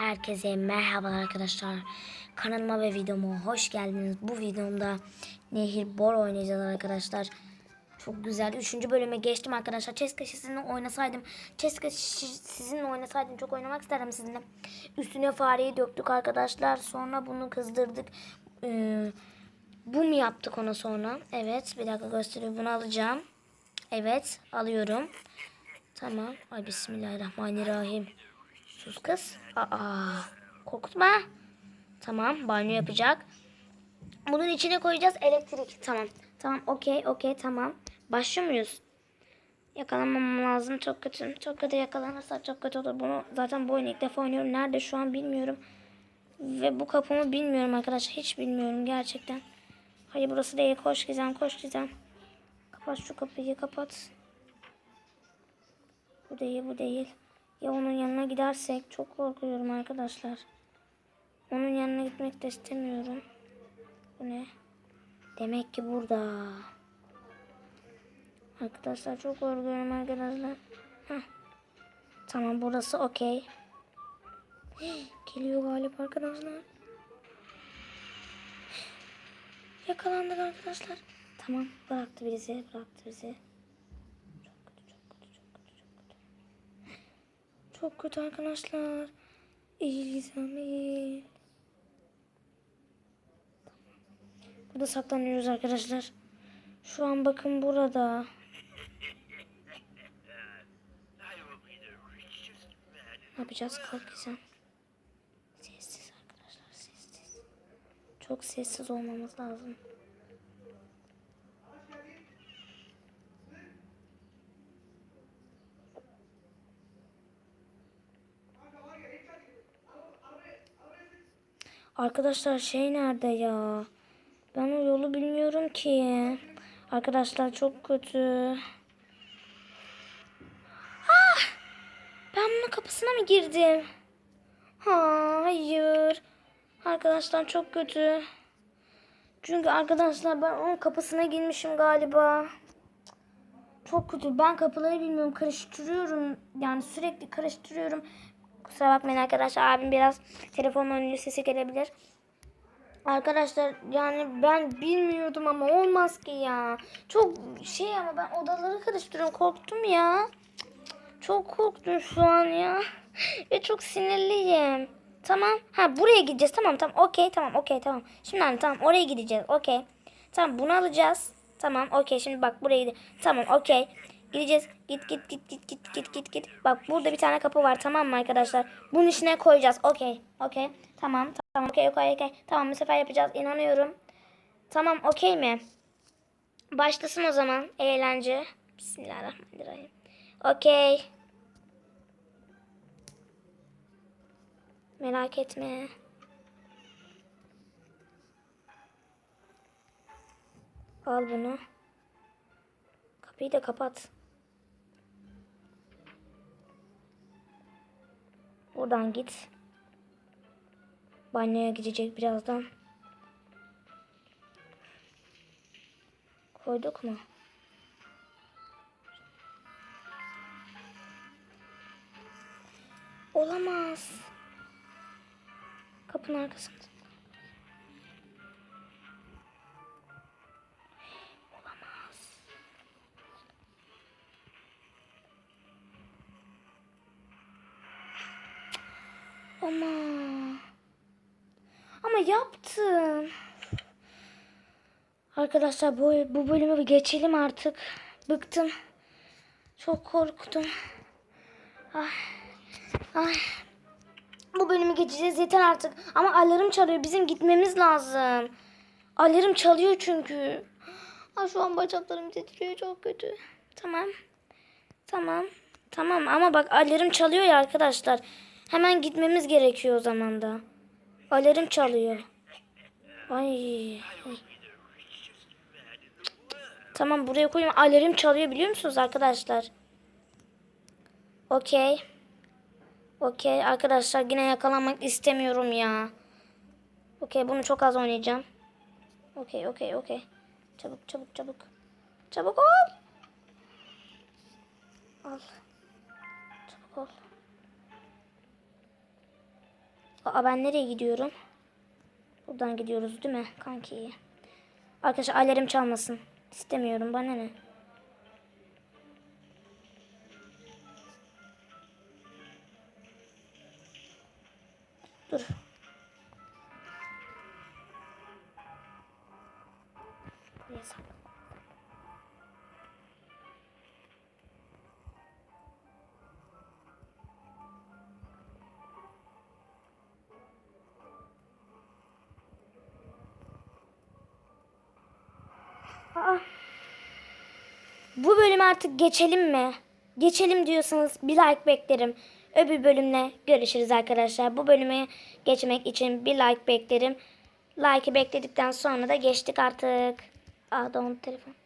Herkese merhaba arkadaşlar. Kanalıma ve videoma hoş geldiniz. Bu videomda Nehir Bor oynayacağız arkadaşlar. Çok güzel. Üçüncü bölüme geçtim arkadaşlar. Keşke sizinle oynasaydım. Şi- sizinle oynasaydım. Çok oynamak isterim sizinle. Üstüne fareyi döktük arkadaşlar. Sonra bunu kızdırdık. Ee, bu mu yaptık ona sonra? Evet. Bir dakika gösteriyor. Bunu alacağım. Evet. Alıyorum. Tamam. Ay bismillahirrahmanirrahim. Sus kız. Aa, korkutma. Tamam banyo yapacak. Bunun içine koyacağız elektrik. Tamam. Tamam okey okey tamam. Başlıyor muyuz? Yakalanmamam lazım. Çok kötü. Çok kötü yakalanırsak çok kötü olur. Bunu zaten bu oyunu ilk defa oynuyorum. Nerede şu an bilmiyorum. Ve bu kapımı bilmiyorum arkadaşlar. Hiç bilmiyorum gerçekten. Hayır burası değil. Koş Gizem koş Gizem. Kapat şu kapıyı kapat. Bu değil bu değil. Ya onun yanına gidersek çok korkuyorum arkadaşlar. Onun yanına gitmek de istemiyorum. Bu ne? Demek ki burada. Arkadaşlar çok korkuyorum arkadaşlar. Heh. Tamam burası okey. Geliyor galiba arkadaşlar. Yakalandık arkadaşlar. Tamam bıraktı bizi bıraktı bizi. Çok kötü çok kötü çok kötü çok kötü. Çok kötü arkadaşlar. İyi Gizem iyi. Burada saklanıyoruz arkadaşlar. Şu an bakın burada. Ne yapacağız? Kalk Gizem. Sessiz arkadaşlar sessiz. Çok sessiz olmamız lazım. Arkadaşlar şey nerede ya? Ben o yolu bilmiyorum ki. Arkadaşlar çok kötü. Ah! Ben bunun kapısına mı girdim? Ha, hayır. Arkadaşlar çok kötü. Çünkü arkadaşlar ben onun kapısına girmişim galiba. Çok kötü. Ben kapıları bilmiyorum. Karıştırıyorum. Yani sürekli karıştırıyorum. Kusura bakmayın arkadaşlar. Abim biraz telefonla oynuyor. Sesi gelebilir. Arkadaşlar yani ben bilmiyordum ama olmaz ki ya. Çok şey ama ben odaları karıştırıyorum. Korktum ya. Çok korktum şu an ya. Ve çok sinirliyim. Tamam. Ha buraya gideceğiz. Tamam tamam. Okey tamam okey tamam. Şimdi anne tamam oraya gideceğiz. Okey. Tamam bunu alacağız. Tamam okey şimdi bak buraya gideceğiz. Tamam okey. Gideceğiz. Git git git git git git git git. Bak burada bir tane kapı var tamam mı arkadaşlar? Bunun içine koyacağız. Okey. Okey. Tamam tamam okey okey okey. Tamam bu sefer yapacağız. İnanıyorum. Tamam okey mi? Başlasın o zaman eğlence. Bismillahirrahmanirrahim. Okey. Merak etme. Al bunu. Kapıyı da kapat. Buradan git. Banyoya gidecek birazdan. Koyduk mu? Olamaz. Kapının arkasında. Ama ama yaptım. Arkadaşlar bu bu bölümü geçelim artık. Bıktım. Çok korktum. Ay. Ay. Bu bölümü geçeceğiz yeter artık. Ama alarm çalıyor. Bizim gitmemiz lazım. Alarm çalıyor çünkü. Ay şu an bacaklarım titriyor çok kötü. Tamam. Tamam. Tamam ama bak alarm çalıyor ya arkadaşlar. Hemen gitmemiz gerekiyor o zaman da. Alarm çalıyor. Ay. Tamam buraya koyayım. Alarm çalıyor biliyor musunuz arkadaşlar? Okey. Okey arkadaşlar yine yakalanmak istemiyorum ya. Okey bunu çok az oynayacağım. Okey okey okey. Çabuk çabuk çabuk. Çabuk ol. Al. Çabuk ol. Aa ben nereye gidiyorum? Buradan gidiyoruz değil mi kanki? Arkadaşlar alarm çalmasın. İstemiyorum bana ne? Dur. Bu bölüm artık geçelim mi? Geçelim diyorsanız bir like beklerim. Öbür bölümle görüşürüz arkadaşlar. Bu bölümü geçmek için bir like beklerim. Like'ı bekledikten sonra da geçtik artık. Aa dondu telefon.